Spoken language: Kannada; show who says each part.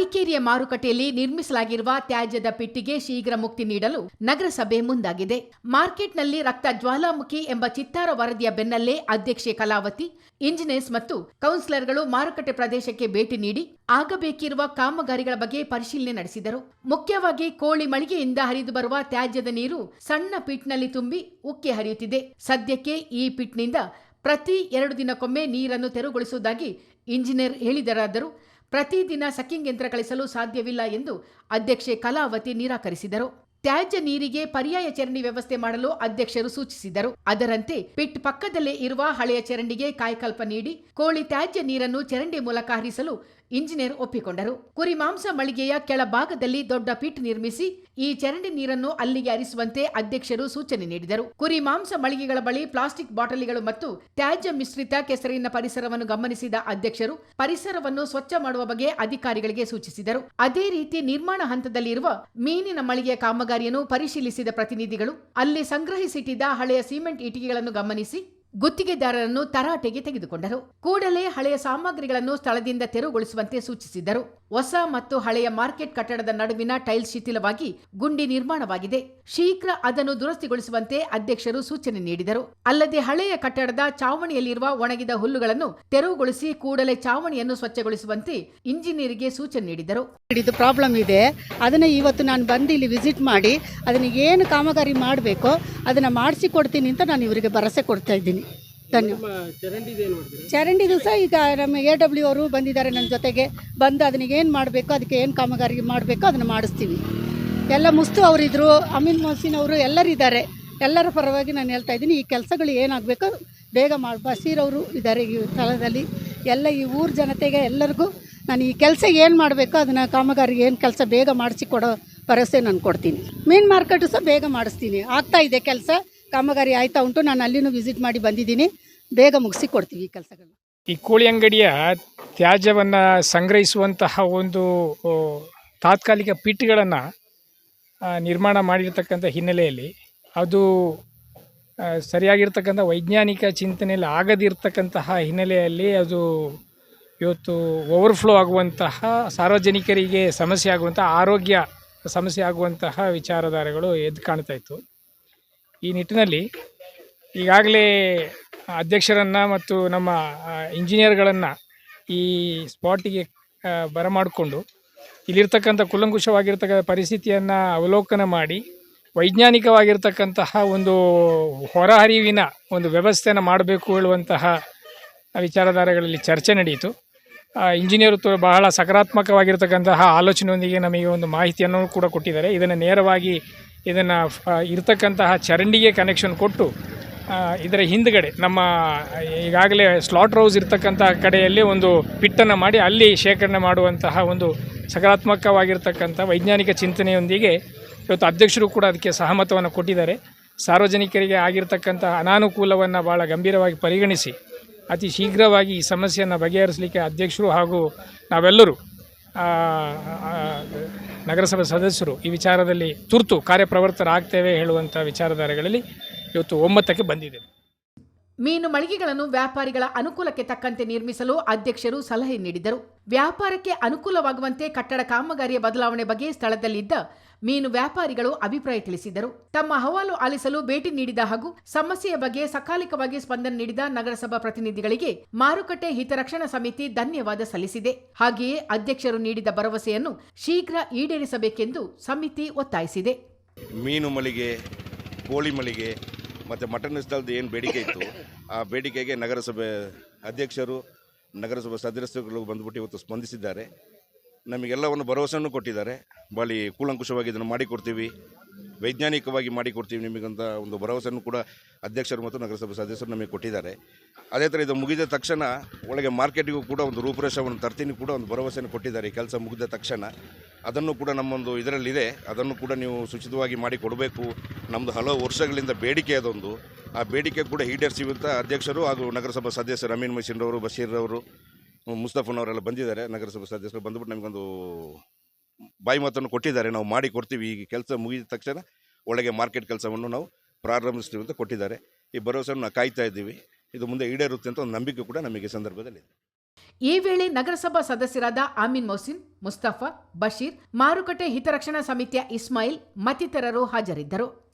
Speaker 1: ಮಡಿಕೇರಿಯ ಮಾರುಕಟ್ಟೆಯಲ್ಲಿ ನಿರ್ಮಿಸಲಾಗಿರುವ ತ್ಯಾಜ್ಯದ ಪೆಟ್ಟಿಗೆ ಶೀಘ್ರ ಮುಕ್ತಿ ನೀಡಲು ನಗರಸಭೆ ಮುಂದಾಗಿದೆ. ಮಾರ್ಕೆಟ್ನಲ್ಲಿ ರಕ್ತ ಜ್ವಾಲಾಮುಖಿ ಎಂಬ ಚಿತ್ತಾರ ವರದಿಯ ಬೆನ್ನಲ್ಲೇ ಅಧ್ಯಕ್ಷೆ ಕಲಾವತಿ, ಇಂಜಿನಿಯರ್ಸ್ ಮತ್ತು ಕೌನ್ಸಿಲರ್ಗಳು ಮಾರುಕಟ್ಟೆ ಪ್ರದೇಶಕ್ಕೆ ಭೇಟಿ ನೀಡಿ ಆಗಬೇಕಿರುವ ಕಾಮಗಾರಿಗಳ ಬಗ್ಗೆ ಪರಿಶೀಲನೆ ನಡೆಸಿದರು. ಮುಖ್ಯವಾಗಿ ಕೋಳಿ ಮಳಿಗೆಯಿಂದ ಹರಿದು ಬರುವ ತ್ಯಾಜ್ಯದ ನೀರು ಸಣ್ಣ ಪಿಟ್ನಲ್ಲಿ ತುಂಬಿ ಉಕ್ಕಿ ಹರಿಯುತ್ತಿದೆ. ಸದ್ಯಕ್ಕೆ ಈ ಪಿಟ್ನಿಂದ ಪ್ರತಿ ಎರಡು ದಿನಕ್ಕೊಮ್ಮೆ ನೀರನ್ನು ತೆರವುಗೊಳಿಸುವುದಾಗಿ ಇಂಜಿನಿಯರ್ ಹೇಳಿದರಾದರೂ. ಪ್ರತಿದಿನ ಸಕ್ಕಿಂಗ್ ಯಂತ್ರ ಕಳಿಸಲು ಸಾಧ್ಯವಿಲ್ಲ ಎಂದು ಅಧ್ಯಕ್ಷೆ ಕಲಾವತಿ ನಿರಾಕರಿಸಿದರು. ತ್ಯಾಜ್ಯ ನೀರಿಗೆ ಪರ್ಯಾಯ ಚರಂಡಿ ವ್ಯವಸ್ಥೆ ಮಾಡಲು ಅಧ್ಯಕ್ಷರು ಸೂಚಿಸಿದರು. ಅದರಂತೆ ಪಿಟ್ ಪಕ್ಕದಲ್ಲೇ ಇರುವ ಹಳೆಯ ಚರಂಡಿಗೆ ಕಾಯಕಲ್ಪ ನೀಡಿ ಕೋಳಿ ತ್ಯಾಜ್ಯ ನೀರನ್ನು ಚರಂಡಿ ಮೂಲಕ ಹರಿಸಲು ಇಂಜಿನಿಯರ್ ಒಪ್ಪಿಕೊಂಡರು. ಕುರಿ ಮಾಂಸ ಮಳಿಗೆಯ ಕೆಳಭಾಗದಲ್ಲಿ ದೊಡ್ಡ ಪಿಟ್ ನಿರ್ಮಿಸಿ, ಈ ಚರಂಡಿ ನೀರನ್ನು ಅಲ್ಲಿಗೆ ಹರಿಸುವಂತೆ ಅಧ್ಯಕ್ಷರು ಸೂಚನೆ ನೀಡಿದರು. ಕುರಿ ಮಾಂಸ ಮಳಿಗೆಗಳ ಬಳಿ ಪ್ಲಾಸ್ಟಿಕ್ ಬಾಟಲಿಗಳು ಮತ್ತು ತ್ಯಾಜ್ಯ ಮಿಶ್ರಿತ ಕೆಸರಿನ ಪರಿಸರವನ್ನು ಗಮನಿಸಿದ ಅಧ್ಯಕ್ಷರು, ಪರಿಸರವನ್ನು ಸ್ವಚ್ಛ ಮಾಡುವ ಬಗ್ಗೆ ಅಧಿಕಾರಿಗಳಿಗೆ ಸೂಚಿಸಿದರು. ಅದೇ ರೀತಿ ನಿರ್ಮಾಣ ಹಂತದಲ್ಲಿರುವ ಮೀನಿನ ಮಳಿಗೆಯ ಕಾಮಗಾರಿಯನ್ನು ಪರಿಶೀಲಿಸಿದ ಪ್ರತಿನಿಧಿಗಳು, ಅಲ್ಲಿ ಸಂಗ್ರಹಿಸಿಟ್ಟಿದ್ದ ಹಳೆಯ ಸಿಮೆಂಟ್ ಇಟ್ಟಿಗೆಗಳನ್ನು ಗಮನಿಸಿ ಗುತ್ತಿಗೆದಾರರನ್ನು ತರಾಟೆಗೆ ತೆಗೆದುಕೊಂಡರು. ಕೂಡಲೇ ಹಳೆಯ ಸಾಮಗ್ರಿಗಳನ್ನು ಸ್ಥಳದಿಂದ ತೆರವುಗೊಳಿಸುವಂತೆ ಸೂಚಿಸಿದರು. ಹೊಸ ಮತ್ತು ಹಳೆಯ ಮಾರ್ಕೆಟ್ ಕಟ್ಟಡದ ನಡುವಿನ ಟೈಲ್ಸ್ ಶಿಥಿಲವಾಗಿ ಗುಂಡಿ ನಿರ್ಮಾಣವಾಗಿದೆ. ಶೀಘ್ರ ಅದನ್ನು ದುರಸ್ತಿಗೊಳಿಸುವಂತೆ ಅಧ್ಯಕ್ಷರು ಸೂಚನೆ ನೀಡಿದರು. ಅಲ್ಲದೆ ಹಳೆಯ ಕಟ್ಟಡದ ಚಾವಣಿಯಲ್ಲಿರುವ ಒಣಗಿದ ಹುಲ್ಲುಗಳನ್ನು ತೆರವುಗೊಳಿಸಿ ಕೂಡಲೇ ಚಾವಣಿಯನ್ನು ಸ್ವಚ್ಛಗೊಳಿಸುವಂತೆ ಇಂಜಿನಿಯರಿಗೆ ಸೂಚನೆ ನೀಡಿದರು.
Speaker 2: ಇದು ಪ್ರಾಬ್ಲಮ್ ಇದೆ. ಅದನ್ನು ಇವತ್ತು ನಾನು ಬಂದು ಇಲ್ಲಿ ವಿಸಿಟ್ ಮಾಡಿ, ಅದನ್ನು ಏನು ಕಾಮಗಾರಿ ಮಾಡಬೇಕೋ ಅದನ್ನು ಮಾಡಿಸಿಕೊಡ್ತೀನಿ ಅಂತ ನಾನು ಇವರಿಗೆ ಭರವಸೆ ಕೊಡ್ತಾ ಇದ್ದೀನಿ. ಧನ್ಯವಾದ. ಚರಂಡಿ ದಿವಸ ಈಗ ನಮ್ಮ ಎ ಡಬ್ಲ್ಯೂ ಅವರು ಬಂದಿದ್ದಾರೆ ನನ್ನ ಜೊತೆಗೆ. ಬಂದು ಅದನ್ನ ಏನು ಮಾಡಬೇಕು ಅದಕ್ಕೆ ಏನು ಕಾಮಗಾರಿ ಮಾಡಬೇಕು ಅದನ್ನು ಮಾಡಿಸ್ತೀವಿ. ಎಲ್ಲ ಮುಸ್ತು ಅವರಿದ್ದರು ಅಮೀನ್ ಮೊಹಸಿನ್ ಅವರು ಎಲ್ಲರಿದ್ದಾರೆ. ಎಲ್ಲರ ಪರವಾಗಿ ನಾನು ಹೇಳ್ತಾ ಇದ್ದೀನಿ ಈ ಕೆಲಸಗಳು ಏನಾಗಬೇಕು ಬೇಗ ಮಾಡಿ ಬಸೀರ್ ಅವರು ಇದ್ದಾರೆ ಈ ಸ್ಥಳದಲ್ಲಿ. ಎಲ್ಲ ಈ ಊರ ಜನತೆಗೆ ಎಲ್ಲರಿಗೂ ನಾನು ಈ ಕೆಲಸ ಏನು ಮಾಡಬೇಕು ಅದನ್ನು ಕಾಮಗಾರಿ ಏನು ಕೆಲಸ ಬೇಗ ಮಾಡಿಸಿ ಕೊಡೋ ಭರವಸೆ ನಾನು ಕೊಡ್ತೀನಿ. ಮೀನು ಮಾರ್ಕೆಟು ಸಹ ಬೇಗ ಮಾಡಿಸ್ತೀನಿ. ಆಗ್ತಾ ಇದೆ ಕೆಲಸ. ಕಾಮಗಾರಿ ಆಯ್ತಾ ಉಂಟು. ನಾನು ಅಲ್ಲಿನೂ ವಿಸಿಟ್ ಮಾಡಿ ಬಂದಿದ್ದೀನಿ. ಬೇಗ ಮುಗಿಸಿ ಕೊಡ್ತೀವಿ ಈ ಕೆಲಸಗಳು
Speaker 3: ಈ ಕೋಳಿ ಅಂಗಡಿಯ ತ್ಯಾಜ್ಯವನ್ನು ಸಂಗ್ರಹಿಸುವಂತಹ ಒಂದು ತಾತ್ಕಾಲಿಕ ಪಿಟ್ಗಳನ್ನು ನಿರ್ಮಾಣ ಮಾಡಿರ್ತಕ್ಕಂಥ ಹಿನ್ನೆಲೆಯಲ್ಲಿ, ಅದು ಸರಿಯಾಗಿರ್ತಕ್ಕಂಥ ವೈಜ್ಞಾನಿಕ ಚಿಂತನೆಯಲ್ಲಿ ಆಗದಿರ್ತಕ್ಕಂತಹ ಹಿನ್ನೆಲೆಯಲ್ಲಿ ಅದು ಇವತ್ತು ಓವರ್ಫ್ಲೋ ಆಗುವಂತಹ, ಸಾರ್ವಜನಿಕರಿಗೆ ಸಮಸ್ಯೆ ಆಗುವಂತಹ, ಆರೋಗ್ಯ ಸಮಸ್ಯೆ ಆಗುವಂತಹ ವಿಚಾರಧಾರೆಗಳು ಎದ್ದು ಕಾಣ್ತಾ ಇತ್ತು. ಈ ನಿಟ್ಟಿನಲ್ಲಿ ಈಗಾಗಲೇ ಅಧ್ಯಕ್ಷರನ್ನು ಮತ್ತು ನಮ್ಮ ಇಂಜಿನಿಯರ್ಗಳನ್ನು ಈ ಸ್ಪಾಟಿಗೆ ಬರಮಾಡಿಕೊಂಡು ಇಲ್ಲಿರ್ತಕ್ಕಂಥ ಕುಲಂಕುಷವಾಗಿರ್ತಕ್ಕಂಥ ಪರಿಸ್ಥಿತಿಯನ್ನು ಅವಲೋಕನ ಮಾಡಿ ವೈಜ್ಞಾನಿಕವಾಗಿರ್ತಕ್ಕಂತಹ ಒಂದು ಹೊರಹರಿವಿನ ಒಂದು ವ್ಯವಸ್ಥೆಯನ್ನು ಮಾಡಬೇಕು ಹೇಳುವಂತಹ ವಿಚಾರಧಾರೆಗಳಲ್ಲಿ ಚರ್ಚೆ ನಡೆಯಿತು. ಇಂಜಿನಿಯರ್ ಬಹಳ ಸಕಾರಾತ್ಮಕವಾಗಿರ್ತಕ್ಕಂತಹ ಆಲೋಚನೆಯೊಂದಿಗೆ ನಮಗೆ ಒಂದು ಮಾಹಿತಿಯನ್ನು ಕೂಡ ಕೊಟ್ಟಿದ್ದಾರೆ. ಇದನ್ನು ನೇರವಾಗಿ ಇದನ್ನು ಇರತಕ್ಕಂತಹ ಚರಂಡಿಗೆ ಕನೆಕ್ಷನ್ ಕೊಟ್ಟು ಇದರ ಹಿಂದ್ಗಡೆ, ನಮ್ಮ, ಈಗಾಗಲೇ ಸ್ಲಾಟ್ ರೌಸ್ ಇರತಕ್ಕಂತಹ ಕಡೆಯಲ್ಲಿ ಒಂದು ಪಿಟ್ಟನ್ನು ಮಾಡಿ, ಅಲ್ಲಿ ಶೇಖರಣೆ ಮಾಡುವಂತಹ ಒಂದು ಸಕಾರಾತ್ಮಕವಾಗಿರ್ತಕ್ಕಂಥ ವೈಜ್ಞಾನಿಕ ಚಿಂತನೆಯೊಂದಿಗೆ ಇವತ್ತು ಅಧ್ಯಕ್ಷರು ಕೂಡ ಅದಕ್ಕೆ ಸಹಮತವನ್ನು ಕೊಟ್ಟಿದ್ದಾರೆ. ಸಾರ್ವಜನಿಕರಿಗೆ ಆಗಿರ್ತಕ್ಕಂಥ ಅನಾನುಕೂಲವನ್ನು ಭಾಳ ಗಂಭೀರವಾಗಿ ಪರಿಗಣಿಸಿ, ಅತಿ ಶೀಘ್ರವಾಗಿ ಈ ಸಮಸ್ಯೆಯನ್ನು ಬಗೆಹರಿಸಲಿಕ್ಕೆ ಅಧ್ಯಕ್ಷರು ಹಾಗೂ ನಾವೆಲ್ಲರೂ ನಗರಸಭೆ ಸದಸ್ಯರು ಈ ವಿಚಾರದಲ್ಲಿ ತುರ್ತು ಕಾರ್ಯಪ್ರವರ್ತರಾಗ್ತೇವೆ ಹೇಳುವಂಥ ವಿಚಾರಧಾರೆಗಳಲ್ಲಿ ಇವತ್ತು ಒಮ್ಮತಕ್ಕೆ ಬಂದಿದೆ.
Speaker 1: ಮೀನು ಮಳಿಗೆಗಳನ್ನು ವ್ಯಾಪಾರಿಗಳ ಅನುಕೂಲಕ್ಕೆ ತಕ್ಕಂತೆ ನಿರ್ಮಿಸಲು ಅಧ್ಯಕ್ಷರು ಸಲಹೆ ನೀಡಿದರು. ವ್ಯಾಪಾರಕ್ಕೆ ಅನುಕೂಲವಾಗುವಂತೆ ಕಟ್ಟಡ ಕಾಮಗಾರಿಯ ಬದಲಾವಣೆ ಬಗ್ಗೆ ಸ್ಥಳದಲ್ಲಿದ್ದ ಮೀನು ವ್ಯಾಪಾರಿಗಳು ಅಭಿಪ್ರಾಯ ತಿಳಿಸಿದರು ತಮ್ಮ ಹವಾಲು ಆಲಿಸಲು ಭೇಟಿ ನೀಡಿದ ಹಾಗೂ ಸಮಸ್ಯೆಯ ಬಗ್ಗೆ ಸಕಾಲಿಕವಾಗಿ ಸ್ಪಂದನೆ ನೀಡಿದ ನಗರಸಭಾ ಪ್ರತಿನಿಧಿಗಳಿಗೆ ಮಾರುಕಟ್ಟೆ ಹಿತರಕ್ಷಣಾ ಸಮಿತಿ ಧನ್ಯವಾದ ಸಲ್ಲಿಸಿದೆ. ಹಾಗೆಯೇ ಅಧ್ಯಕ್ಷರು ನೀಡಿದ ಭರವಸೆಯನ್ನು ಶೀಘ್ರ ಈಡೇರಿಸಬೇಕೆಂದು ಸಮಿತಿ ಒತ್ತಾಯಿಸಿದೆ.
Speaker 4: ಮೀನು ಮಳಿಗೆ, ಕೋಳಿ ಮಳಿಗೆ, ಮತ್ತು ಮಟನ್ ಸ್ಥಳದ ಏನು ಬೇಡಿಕೆ ಇತ್ತು, ಆ ಬೇಡಿಕೆಗೆ ನಗರಸಭೆ ಅಧ್ಯಕ್ಷರು, ನಗರಸಭೆ ಸದಸ್ಯರುಗಳು ಬಂದುಬಿಟ್ಟು ಇವತ್ತು ಸ್ಪಂದಿಸಿದ್ದಾರೆ. ನಮಗೆಲ್ಲವನ್ನು ಭರವಸೆಯನ್ನು ಕೊಟ್ಟಿದ್ದಾರೆ. ಭಾಳ ಕೂಲಂಕುಷವಾಗಿ ಇದನ್ನು ಮಾಡಿಕೊಡ್ತೀವಿ. ವೈಜ್ಞಾನಿಕವಾಗಿ ಮಾಡಿಕೊಡ್ತೀವಿ ನಿಮಗಂತ ಒಂದು ಭರವಸೆಯನ್ನು ಕೂಡ ಅಧ್ಯಕ್ಷರು ಮತ್ತು ನಗರಸಭೆ ಸದಸ್ಯರು ನಮಗೆ ಕೊಟ್ಟಿದ್ದಾರೆ. ಅದೇ ಥರ ಇದು ಮುಗಿದ ತಕ್ಷಣ ಒಳಗೆ ಮಾರ್ಕೆಟಿಗೂ ಕೂಡ ಒಂದು ರೂಪುರೇಷವನ್ನು ತರ್ತೀನಿ ಕೂಡ ಒಂದು ಭರವಸೆಯನ್ನು ಕೊಟ್ಟಿದ್ದಾರೆ. ಈ ಕೆಲಸ ಮುಗಿದ ತಕ್ಷಣ ಅದನ್ನು ಕೂಡ ನಮ್ಮೊಂದು ಇದರಲ್ಲಿದೆ. ಅದನ್ನು ಕೂಡ ನೀವು ಸುಚಿತವಾಗಿ ಮಾಡಿ ಕೊಡಬೇಕು ನಮ್ಮದು ಹಲವು ವರ್ಷಗಳಿಂದ ಬೇಡಿಕೆ ಅದೊಂದು. ಆ ಬೇಡಿಕೆ ಕೂಡ ಈಡೇರಿಸುವಂಥ ಅಧ್ಯಕ್ಷರು ಹಾಗೂ ನಗರಸಭಾ ಸದಸ್ಯರು ಅಮೀನ್ ಮಸೀನ್ರವರು ಬಶೀರ್ರವರು ಮುಸ್ತಫನವರೆಲ್ಲ ಬಂದಿದ್ದಾರೆ, ನಗರಸಭೆ ಸದಸ್ಯರು ಬಂದುಬಿಟ್ಟು ನಮಗೊಂದು ಬಾಯಿ ಮಾತನ್ನು ಕೊಟ್ಟಿದ್ದಾರೆ. ನಾವು ಮಾಡಿ ಕೊಡ್ತೀವಿ ಈ ಕೆಲಸ ಮುಗಿದ ತಕ್ಷಣ ಒಳಗೆ ಮಾರ್ಕೆಟ್ ಕೆಲಸವನ್ನು ನಾವು ಪ್ರಾರಂಭಿಸ್ತೀವಿ ಅಂತ ಕೊಟ್ಟಿದ್ದಾರೆ. ಈ ಭರವಸೆಯನ್ನು ನಾವು ಕಾಯ್ತಾ ಇದ್ದೀವಿ. ಇದು ಮುಂದೆ ಈಡೇರುತ್ತೆ ಅಂತ ಒಂದು ನಂಬಿಕೆ ಕೂಡ ನಮಗೆ ಸಂದರ್ಭದಲ್ಲಿ
Speaker 1: ಈ ವೇಳೆ ನಗರಸಭಾ ಸದಸ್ಯರಾದ ಆಮೀನ್ ಮೊಹಸಿನ್, ಮುಸ್ತಫಾ, ಬಶೀರ್, ಮಾರುಕಟ್ಟೆ ಹಿತರಕ್ಷಣಾ ಸಮಿತಿಯ ಇಸ್ಮಾಯಿಲ್ ಮತ್ತಿತರರು ಹಾಜರಿದ್ದರು.